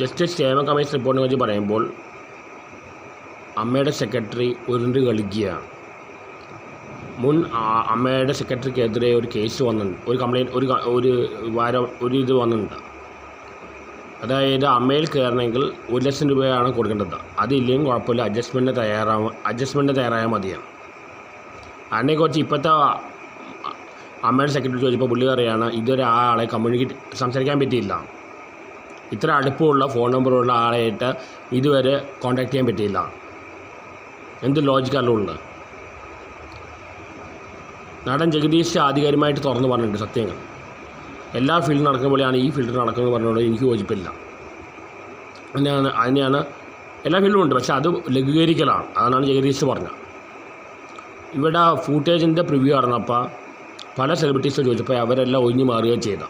Justice ക്ഷേമ commission റിപ്പോർട്ടിനെ കുറിച്ച് പറയുമ്പോൾ അമ്മയുടെ സെക്രട്ടറി ഉരുണ്ട് കളിക്കുകയാണ് മുൻ അമ്മയുടെ സെക്രട്ടറിക്കെതിരെ ഒരു കേസ് വന്നിട്ടുണ്ട്. ഒരു കംപ്ലയിന്റ് ഒരു ഒരു വാരം ഒരു ഇത് വന്നിട്ടുണ്ട്. അതായത് അമ്മയിൽ കയറണമെങ്കിൽ ഒരു ലക്ഷം രൂപയാണ് കൊടുക്കേണ്ടത്. അതില്ലെങ്കിൽ കുഴപ്പമില്ല. അഡ്ജസ്റ്റ്മെന്റ് തയ്യാറാ അഡ്ജസ്റ്റ്മെന്റ് തയ്യാറായാൽ മതിയാണ്. അതിനെക്കുറിച്ച് ഇപ്പോഴത്തെ അമ്മയുടെ സെക്രട്ടറി ചോദിച്ചപ്പോൾ പുള്ളി പറയുകയാണ് ഇതുവരെ ആ ആളെ കമ്മ്യൂണിക്കേറ്റ് സംസാരിക്കാൻ പറ്റിയില്ല. ഇത്ര അടുപ്പമുള്ള ഫോൺ നമ്പറുള്ള ആളായിട്ട് ഇതുവരെ കോൺടാക്ട് ചെയ്യാൻ പറ്റിയില്ല. എന്ത് ലോജിക്കല്ലുള്ളത് നടൻ ജഗദീഷ് ആധികാരികമായിട്ട് തുറന്നു പറഞ്ഞിട്ടുണ്ട് സത്യങ്ങൾ. എല്ലാ ഫീൽഡിൽ നടക്കുന്ന പോലെയാണ് ഈ ഫീൽഡിൽ നടക്കുന്നത് പറഞ്ഞുകൊണ്ട് എനിക്ക് യോജിപ്പില്ല. അതിനെയാണ് അതിനെയാണ് എല്ലാ ഫീൽഡും ഉണ്ട് പക്ഷേ അത് ലഘൂകരിക്കലാണ്. അതാണ് ജഗദീഷ് പറഞ്ഞത്. ഇവിടെ ഫൂട്ടേജിന്റെ പ്രിവ്യൂ നടന്നപ്പോൾ പല സെലിബ്രിറ്റീസ് ചോദിച്ചപ്പോൾ അവരെല്ലാം ഒഴിഞ്ഞു മാറുകയും ചെയ്ത.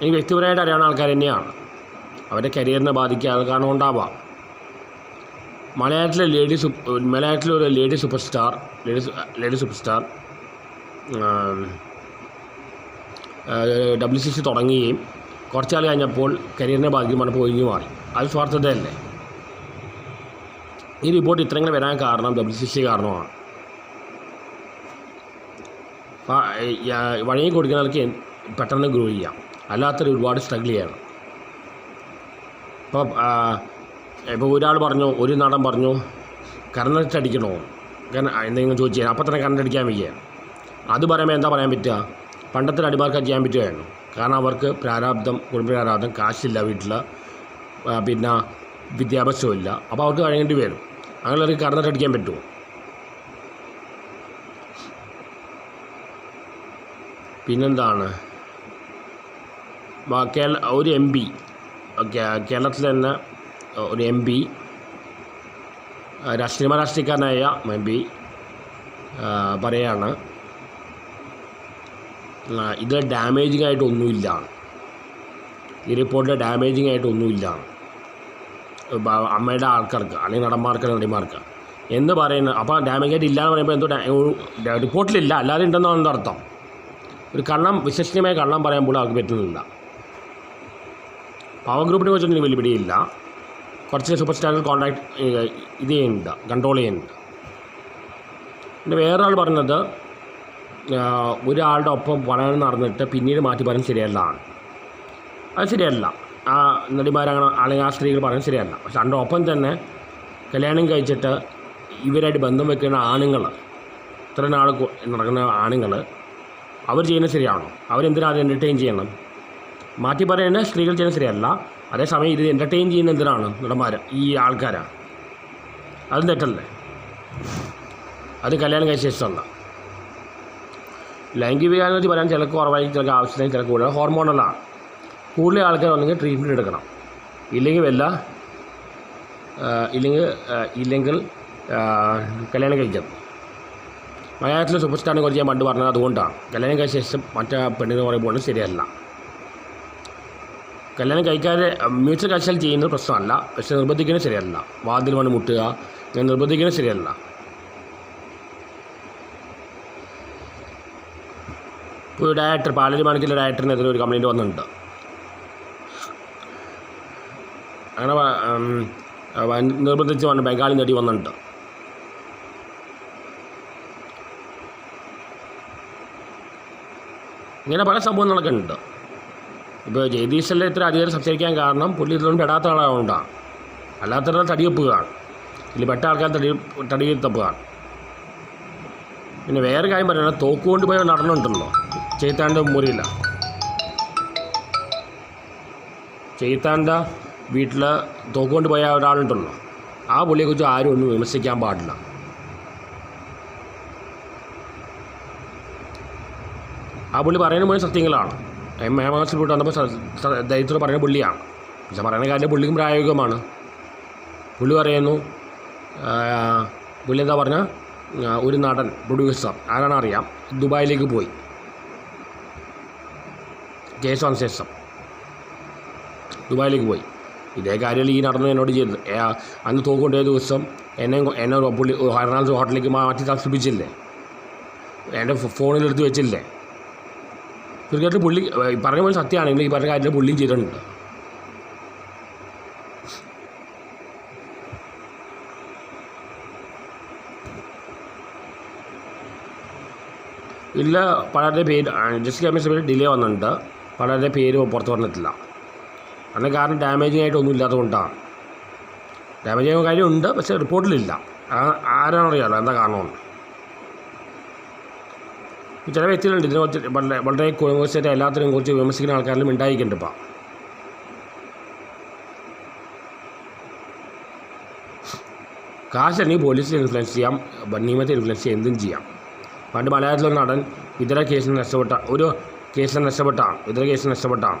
എനിക്ക് വ്യക്തിപരമായിട്ട് അറിയാവുന്ന ആൾക്കാർ തന്നെയാണ്. അവരുടെ കരിയറിനെ ബാധിക്കുക അത് കാരണം ഉണ്ടാവാം മലയാളത്തിലെ ലേഡി മലയാളത്തിലെ ഒരു lady super star lady lady super star W C C തുടങ്ങുകയും കുറച്ചാൾ കഴിഞ്ഞപ്പോൾ കരിയറിനെ ബാധിക്കും പറഞ്ഞപ്പോൾ ഒഴിഞ്ഞു മാറി. അത് സ്വാർത്ഥതയല്ലേ? ഈ റിപ്പോർട്ട് ഇത്രയും വരാൻ കാരണം ഡബ്ല്യു സി സി കാരണമാണ്. ഈ, വഴങ്ങി കൊടുക്കുന്നവർക്ക് പെട്ടെന്ന് ഗ്രോ ചെയ്യാം. അല്ലാത്തൊരു ഒരുപാട് സ്ട്രഗിൾ ചെയ്യണം. ഇപ്പം ഇപ്പോൾ ഒരാൾ പറഞ്ഞു ഒരു നടൻ പറഞ്ഞു കറണ്ട് അടിക്കണോ? എന്തെങ്കിലും ചോദിച്ചു അപ്പം തന്നെ കറണ്ട് അടിക്കാൻ വയ്യ. അത് പറയുമ്പോൾ എന്താ പറയാൻ പറ്റുക? പണ്ടത്തെ അടിമാർക്ക് ചെയ്യാൻ പറ്റുമായിരുന്നു. കാരണം അവർക്ക് പ്രാരാബ്ദം കുടുംബ പ്രാരാബ്ദം കാശില്ല വീട്ടിൽ പിന്നെ വിദ്യാഭ്യാസമില്ല അപ്പോൾ അവർക്ക് കഴിയേണ്ടി വരും. അങ്ങനെ അവർക്ക് കറണ്ട് അടിക്കാൻ പറ്റുമോ? പിന്നെന്താണ്? കേരള ഒരു എം പി കേരളത്തിൽ തന്നെ ഒരു എം പി രാഷ്ട്രീയ രാഷ്ട്രീയക്കാരനായ എം പി പറയാണ്. ഇത് ഡാമേജിങ് ആയിട്ടൊന്നുമില്ല ഈ റിപ്പോർട്ടിൽ ഡാമേജിങ് ആയിട്ടൊന്നുമില്ല അമ്മയുടെ ആൾക്കാർക്ക് അല്ലെങ്കിൽ നടന്മാർക്ക് നടിമാർക്ക്. എന്ന് പറയുന്നത് അപ്പോൾ ഡാമേജ് ആയിട്ട് ഇല്ല എന്ന് പറയുമ്പോൾ എന്തോ റിപ്പോർട്ടിലില്ല. അല്ലാതെ ഉണ്ടെന്നാണ് അർത്ഥം. ഒരു കള്ളം വിശ്വസനീയമായ കള്ളം പറയാൻ പോലും അവർക്ക് പറ്റുന്നില്ല. പവർ ഗ്രൂപ്പിനെ കുറിച്ചൊന്നും വലിയ പിടിയില്ല. കുറച്ച് സൂപ്പർ സ്റ്റാറുകൾ കോൺടാക്ട് ഇത് ചെയ്യുന്നുണ്ട് കൺട്രോൾ ചെയ്യുന്നുണ്ട്. പിന്നെ വേറൊരാൾ പറഞ്ഞത് ഒരാളുടെ ഒപ്പം പഠനം നടന്നിട്ട് പിന്നീട് മാറ്റി പറയാൻ ശരിയല്ലാണ് അത് ശരിയല്ല. ആ നടിമാരങ്ങനെ അല്ലെങ്കിൽ ആ സ്ത്രീകൾ പറയുന്നത് ശരിയല്ല. പക്ഷെ അതിന്റെ ഒപ്പം തന്നെ കല്യാണം കഴിച്ചിട്ട് ഇവരായിട്ട് ബന്ധം വെക്കുന്ന ആണുങ്ങൾ ഇത്ര നാൾ നടക്കുന്ന ആണുങ്ങൾ അവർ ചെയ്യുന്നത് ശരിയാണോ? അവരെന്തിനാണ് അത് എന്റർടൈൻ ചെയ്യണം? മാറ്റി പറയുന്നത് സ്ത്രീകൾ ചെയ്യുന്ന ശരിയല്ല അതേസമയം ഇത് എന്റർടൈൻ ചെയ്യുന്ന എന്തിനാണ്? നടന്മാർ ഈ ആൾക്കാരാണ് അതും തെറ്റല്ലേ? അത് കല്യാണം കഴിച്ച ശേഷമല്ല. ലൈംഗിക വികാരം വെച്ച് പറയാൻ ചിലക്ക് കുറവായി ചിലക്ക് ആവശ്യത്തിന് ചിലക്ക് കൂടുതൽ. ഹോർമോണലാണ് കൂടുതൽ ആൾക്കാർ ഒന്നെങ്കിൽ ട്രീറ്റ്മെന്റ് എടുക്കണം. ഇല്ലെങ്കിൽ വല്ല ഇല്ലെങ്കിൽ ഇല്ലെങ്കിൽ കല്യാണം കഴിച്ചത് മലയാളത്തിലെ സൂപ്പർ സ്റ്റാറിനെ കുറിച്ച് ഞാൻ പണ്ട് പറഞ്ഞത് അതുകൊണ്ടാണ്. കല്യാണം കഴിച്ച ശേഷം മറ്റേ പെണ്ണിനെ പറയുമ്പോൾ ശരിയല്ല. കല്യാണം കഴിക്കാതെ മ്യൂച്വൽ കൺസൾട്ട് ചെയ്യുന്നത് പ്രശ്നമല്ല. പക്ഷെ നിർബന്ധിക്കുന്നത് ശരിയല്ല. വാതിൽ വന്ന് മുട്ടുക ഞാൻ നിർബന്ധിക്കുന്നത് ശരിയല്ല. ഇപ്പോൾ ഒരു ഡയറക്ടർ പാലരി മണിക്കിലെ ഡയറക്ടറിനെതിരെ ഒരു കംപ്ലയിന്റ് വന്നിട്ടുണ്ട്. അങ്ങനെ നിർബന്ധിച്ച് വന്ന് ബംഗാളി നടി വന്നിട്ടുണ്ട്. ഇങ്ങനെ പല സംഭവങ്ങളൊക്കെ നടക്കുന്നുണ്ട്. ഇപ്പോൾ ജഗദീശല്ലേ ഇത്ര അധികം സംസാരിക്കാൻ കാരണം പുള്ളി ഇതിലൊന്നും പെടാത്ത ആളാകൊണ്ടാണ് അല്ലാത്തവരുടെ തടിയപ്പുകയാണ്. ഇതിൽ പെട്ട ആൾക്കാർ തടി തടി തപ്പുകയാണ് പിന്നെ വേറെ കാര്യം പറയുന്നത് തോക്ക് കൊണ്ട് പോയ നടനുണ്ടല്ലോ ചെയ്ത്താന്റെ മുറിയില്ല. ചെയ്ത്താന്റെ വീട്ടിൽ തോക്ക് കൊണ്ട് പോയ ഒരാളുണ്ടല്ലോ. ആ പുള്ളിയെക്കുറിച്ച് ആരും ഒന്നും വിമർശിക്കാൻ പാടില്ല. ആ പുള്ളി പറയുന്ന മുഴുവൻ സത്യങ്ങളാണ്. മേമാസിൽ പോയിട്ട് വന്നപ്പോൾ ദരിദ്രം പറയുന്ന പുള്ളിയാണ്. പക്ഷെ പറയുന്ന കാര്യം പുള്ളിക്കും പ്രായോഗികമാണ്. പുള്ളി പറയുന്നു പുള്ളി എന്താ പറഞ്ഞ? ഒരു നടൻ പ്രൊഡ്യൂസർ ആരാണ് അറിയാം. ദുബായിലേക്ക് പോയി. വന്ന ശേഷം ദുബായിലേക്ക് പോയി. ഇതേ കാര്യം ഈ നടന്നു എന്നോട് ചെയ്തത് ഏ, അന്ന് തോക്കൊണ്ടേ ദിവസം എന്നെ എന്നെ പുള്ളി ഒരു എറണാകുളത്ത് ഹോട്ടലിലേക്ക് മാറ്റി താമസിപ്പിച്ചില്ലേ എന്റെ ഫോണിലെടുത്ത് വെച്ചില്ലേ? ക്രിക്കറ്റിൽ പുള്ളി പറഞ്ഞ പോലെ സത്യമാണെങ്കിൽ ഈ പറഞ്ഞ കാര്യത്തിൽ പുള്ളിയും ചെയ്തിട്ടുണ്ട്. ഇല്ല പലരുടെ പേര് ജസ്റ്റ് ക്യാമറ പേര് ഡിലേ വന്നിട്ടുണ്ട്. പലരുടെ പേര് പുറത്ത് വന്നിട്ടില്ല. അതിന് കാരണം ഡാമേജിങ് ആയിട്ടൊന്നും ഇല്ലാത്തതുകൊണ്ടാണ് ഡാമേജ് ആയ കാര്യമുണ്ട് പക്ഷേ റിപ്പോർട്ടിലില്ല ആരാണറിയാലോ എന്താ കാരണമെന്ന്. ചില വ്യക്തികളുണ്ട്. ഇതിനെ കുറിച്ച് വളരെ വളരെ കുറിച്ചിട്ട് എല്ലാത്തിനെയും കുറിച്ച് വിമർശിക്കുന്ന ആൾക്കാരിലും ഉണ്ടായിട്ടുണ്ട് ഇപ്പം. കാശ് പോലീസിൽ ഇൻഫ്ലുവൻസ് ചെയ്യാം നിയമത്തെ ഇൻഫ്ലുവൻസ് ചെയ്യാം എന്തും ചെയ്യാം. പണ്ട് മലയാളത്തിലൊരു നടൻ ഇതര കേസിൽ നഷ്ടപ്പെട്ട ഒരു കേസിൽ നഷ്ടപ്പെട്ടാണ് ഇതര കേസിൽ നഷ്ടപ്പെട്ടാണ്.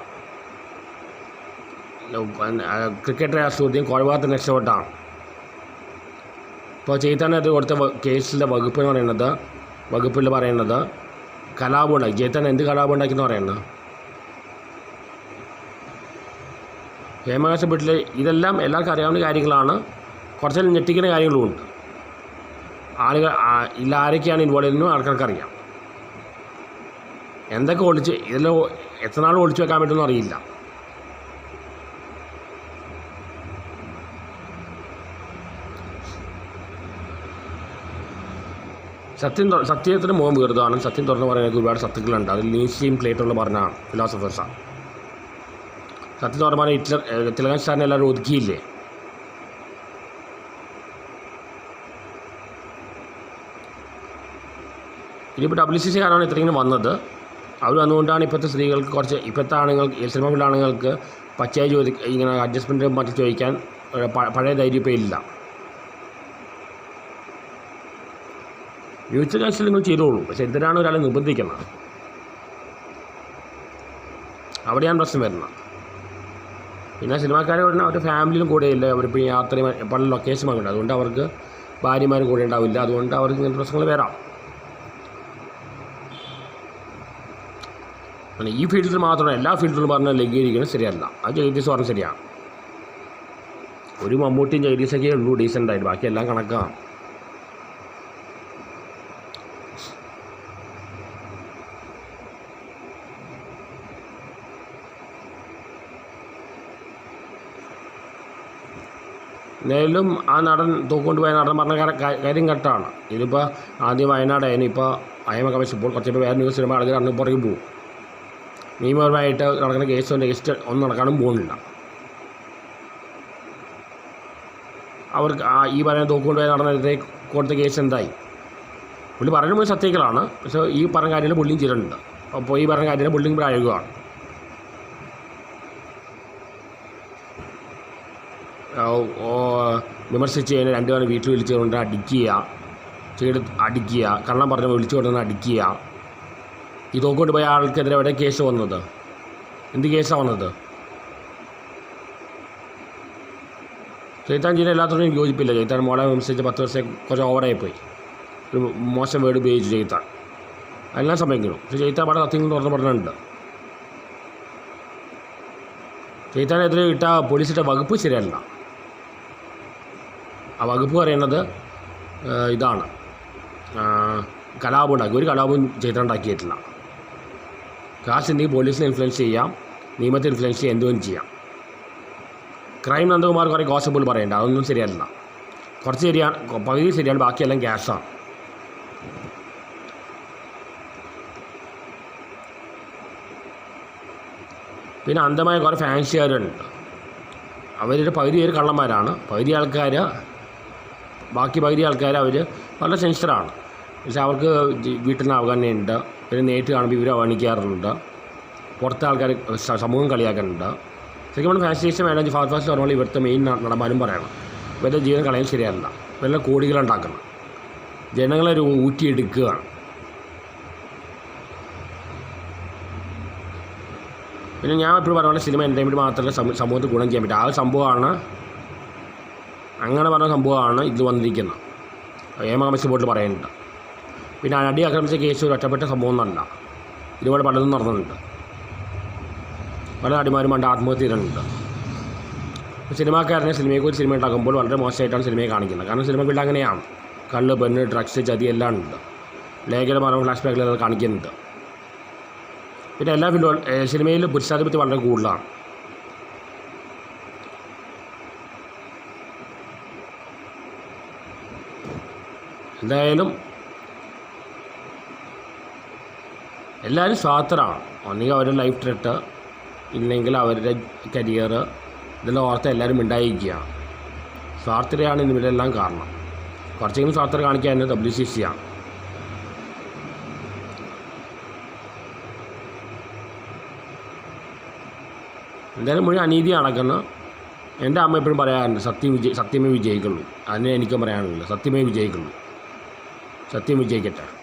ക്രിക്കറ്റ് സുഹൃത്തിയും കൊലപാതകത്തിൽ നഷ്ടപ്പെട്ടാണ്. ഇപ്പോൾ ചെയ്താനത് കൊടുത്ത കേസിലെ വകുപ്പ് എന്ന് പറയുന്നത് വകുപ്പിൽ പറയുന്നത് കലാപം ഉണ്ടാക്കി ജയിത്താൻ എന്ത് കലാപം ഉണ്ടാക്കി എന്ന് പറയുന്നത് ഹേമകാശ വീട്ടിൽ ഇതെല്ലാം എല്ലാവർക്കും അറിയാവുന്ന കാര്യങ്ങളാണ്. കുറച്ചെല്ലാം ഞെട്ടിക്കുന്ന കാര്യങ്ങളുമുണ്ട്. ആളുകൾ ഇല്ല ആരൊക്കെയാണ് ഇൻവോൾവ് ചെയ്യുന്നത് ആൾക്കാർക്ക് അറിയാം എന്തൊക്കെ ഒളിച്ച് ഇതെല്ലാം എത്ര നാൾ ഒളിച്ചു വെക്കാൻ പറ്റുമെന്ന് അറിയില്ല. സത്യം സത്യത്തിന് മുഖം വീർതാണ് സത്യം തുറന്ന് പറയാനൊക്കെ ഒരുപാട് സത്യങ്ങളുണ്ട്. അതിൽ നീസിയും പ്ലേറ്റുള്ള പറഞ്ഞാണ് ഫിലോസഫേഴ്സാണ് സത്യം തുറന്ന് പറഞ്ഞാൽ ഹിറ്റ്ലർ തിലകൻ സ്റ്റാലിനെ എല്ലാവരും ഒതുക്കിയില്ലേ? ഇനിയിപ്പോൾ ഡബ്ല്യു സി സി കാരാണ് ഇത്രയും വന്നത്. അവർ വന്നുകൊണ്ടാണ് ഇപ്പോഴത്തെ സ്ത്രീകൾക്ക് കുറച്ച് ഇപ്പോഴത്തെ ആണുങ്ങൾക്ക് സിനിമ ആണുങ്ങൾക്ക് പച്ചയായി ചോദി ഇങ്ങനെ അഡ്ജസ്റ്റ്മെന്റും മറ്റും ചോദിക്കാൻ പഴയ ധൈര്യം ഇപ്പോൾ ഇല്ല. മ്യൂച്വൽ കൺസൽ നിങ്ങൾ ചെയ്തോളൂ. പക്ഷെ എന്തിനാണ് ഒരാളെ നിർബന്ധിക്കുന്നത്? അവിടെയാണ് പ്രശ്നം വരുന്നത്. പിന്നെ സിനിമാക്കാരെ പറഞ്ഞാൽ അവരുടെ ഫാമിലിയിലും കൂടെ ഇല്ല അവരിപ്പോൾ ഈ യാത്രയും പല ലൊക്കേഷൻ വാങ്ങുന്നുണ്ട് അതുകൊണ്ട് അവർക്ക് ഭാര്യമാരും കൂടെ ഉണ്ടാവില്ല. അതുകൊണ്ട് അവർക്ക് ഇങ്ങനത്തെ പ്രശ്നങ്ങൾ വരാം. ഈ ഫീൽഡിൽ മാത്രമല്ല എല്ലാ ഫീൽഡിലും പറഞ്ഞാൽ ലഘൂകരിക്കുന്നത് ശരിയല്ല. അത് ജഗദീഷ് പറഞ്ഞാൽ ശരിയാണ്. ഒരു മമ്മൂട്ടിയും ജഗദീഷൊക്കെ ഉള്ളൂ. ഡീസന്റായിട്ട്. ബാക്കി എല്ലാം കണക്കാണ്. എന്തായാലും ആ നടൻ തൂക്കൊണ്ട് പോയ നടൻ പറഞ്ഞ കാര്യം കാ- കാര്യം കറക്റ്റാണ്. ഇതിപ്പോൾ ആദ്യം വയനാടായിരുന്നു ഇപ്പോൾ അയമൊക്കെ വെച്ചപ്പോൾ ഇപ്പോൾ കുറച്ച് വേറെ ന്യൂസ് വരുമ്പോൾ ആളുകൾ അന്ന് പുറകെ പോകും. നിയമപരമായിട്ട് നടക്കുന്ന കേസ് കേസ് ഒന്നും നടക്കാനും പോകുന്നില്ല. അവർക്ക് ആ ഈ പറയുന്ന തൂക്കൊണ്ട് പോയ നടന്നതിനെ കൊടുത്ത കേസ് എന്തായി? പുള്ളി പറയുമ്പോൾ സത്യങ്ങളാണ്. പക്ഷേ ഈ പറഞ്ഞ കാര്യങ്ങൾ പുള്ളിയും ചെയ്തിട്ടുണ്ട്. അപ്പോൾ ഈ പറഞ്ഞ കാര്യങ്ങൾ പുള്ളിയും പ്രായോഗികമാണ് ആ, ഓ, വിമർശിച്ച് കഴിഞ്ഞാൽ രണ്ടുപേരും വീട്ടിൽ വിളിച്ചു കൊണ്ട് അടിക്കുക. ചെയ്ത് അടിക്കുക. കള്ളം പറഞ്ഞ് വിളിച്ചു കൊണ്ടുവന്ന് അടിക്കുക. ഈ തോക്കൊണ്ട് പോയ ആൾക്കെതിരെ എവിടെ കേസ് വന്നത്? എന്ത് കേസാണ് വന്നത്? ചൈത്താൻ ചെയ്യുന്ന എല്ലാത്തോടും യോജിപ്പില്ല. ചൈത്താൻ മോളെ വിമർശിച്ച് പത്ത് വർഷം കുറച്ച് ഓവറായി പോയി ഒരു മോശം വേർഡ് ഉപയോഗിച്ചു ചൈത്താൻ എല്ലാം സമയങ്ങളും പക്ഷേ ചൈത്താൻ പാടെ സത്യങ്ങൾ തുറന്ന് പറഞ്ഞിട്ടുണ്ട്. ചൈത്താനെതിരെ ഇട്ട പോലീസിന്റെ വകുപ്പ് ശരിയല്ല. വകുപ്പ് പറയുന്നത് ഇതാണ്. കലാപം ഉണ്ടാക്കി ഒരു കലാപവും കാശ് എന്തെങ്കിലും പോലീസിനെ ഇൻഫ്ലുവൻസ് ചെയ്യാം നിയമത്തെ ഇൻഫ്ലുവൻസ് ചെയ്യാം എന്തും ചെയ്യാം. ക്രൈം നന്ദകുമാർ കുറേ ഗോസബിൾ പറയണ്ട അതൊന്നും ശരിയല്ല. കുറച്ച് ശരിയാണ് പകുതി ശരിയാണ് ബാക്കിയെല്ലാം ക്യാഷാണ് പിന്നെ അന്ധമായ കുറേ ഫാൻസിക്കാരുണ്ട് അവരുടെ പകുതി പേര് കള്ളന്മാരാണ്. പകുതി ആൾക്കാർ ബാക്കി പകുതി ആൾക്കാർ അവർ വളരെ സെൻസിറ്ററാണ് പക്ഷെ അവർക്ക് വീട്ടിൽ നിന്ന് അവഗണനയുണ്ട്. പിന്നെ നേരിട്ട് കാണുമ്പോൾ ഇവരെ അവഗണിക്കാറുണ്ട് പുറത്തെ ആൾക്കാർ സമൂഹം കളിയാക്കുന്നുണ്ട് ശരിക്കും പറഞ്ഞാൽ ഫാസിനേഷൻ മാനേജ് ഫാസ്റ്റ് ഫാസ്റ്റ് പറഞ്ഞാൽ ഇവിടുത്തെ മെയിൻ നടന്മാരും പറയണം. ഇവരുടെ ജീവൻ കളയാൻ ശരിയല്ല. ഇവരുടെ കോടികളുണ്ടാക്കണം ജനങ്ങളെ ഒരു ഊറ്റിയെടുക്കുകയാണ്. പിന്നെ ഞാൻ എപ്പോഴും പറഞ്ഞ സിനിമ എന്റർടൈൻമെന്റ് മാത്രമല്ല സമൂ- സമൂഹത്തിൽ ഗുണം ചെയ്യാൻ പറ്റും. ആ ഒരു സംഭവമാണ് അങ്ങനെ പറഞ്ഞ സംഭവമാണ് ഇത് വന്നിരിക്കുന്നത്. ഏമാമസ് ബോർഡിൽ പറയുന്നുണ്ട്. പിന്നെ അടി ആക്രമിച്ച കേസ് ഒരു ഒറ്റപ്പെട്ട സംഭവം എന്നല്ല. ഇതുപോലെ പലതും നടന്നിട്ടുണ്ട്. പല നടിമാരും പണ്ട് ആത്മഹത്യ ചെയ്തിട്ടുണ്ട്. സിനിമാക്കാരനെ സിനിമയെക്കുറിച്ച് സിനിമ ഉണ്ടാക്കുമ്പോൾ വളരെ മോശമായിട്ടാണ് സിനിമയെ കാണിക്കുന്നത്. കാരണം സിനിമ ഫീൽഡ് അങ്ങനെയാണ്. കള്ള് പെണ്ണ് ഡ്രഗ്സ് ചതി എല്ലാം ഉണ്ട്. ലേഖന മരണം ഫ്ലാഷ് ബാക്കിൽ കാണിക്കുന്നുണ്ട്. പിന്നെ എല്ലാ ഫിലിം സിനിമയിൽ പുരുഷാധിപത്യം വളരെ കൂടുതലാണ്. എന്തായാലും എല്ലാവരും സ്വാർത്ഥരാണ് ഒന്നുകിൽ അവരുടെ ലൈഫ് ത്രെട്ട് ഇല്ലെങ്കിൽ അവരുടെ കരിയർ ഇതെല്ലാം ഓർത്ത് എല്ലാവരും ഉണ്ടായിരിക്കുകയാണ് സ്വാർത്ഥതയാണ് ഇതിനെല്ലാം കാരണം. കുറച്ചെങ്കിലും സ്വാർത്ഥത കാണിക്കാൻ ഡബ്ല്യു സി സി ആണ്. എന്തായാലും മുഴുവൻ അനീതി നടക്കുന്നു. എന്റെ അമ്മ എപ്പോഴും പറയാറുണ്ട് സത്യം വിജയ സത്യമേ വിജയിക്കുള്ളൂ. അതിനെ എനിക്കും പറയാനുള്ളൂ സത്യമേ വിജയിക്കുള്ളൂ. സത്യം വിജയിക്കട്ടെ.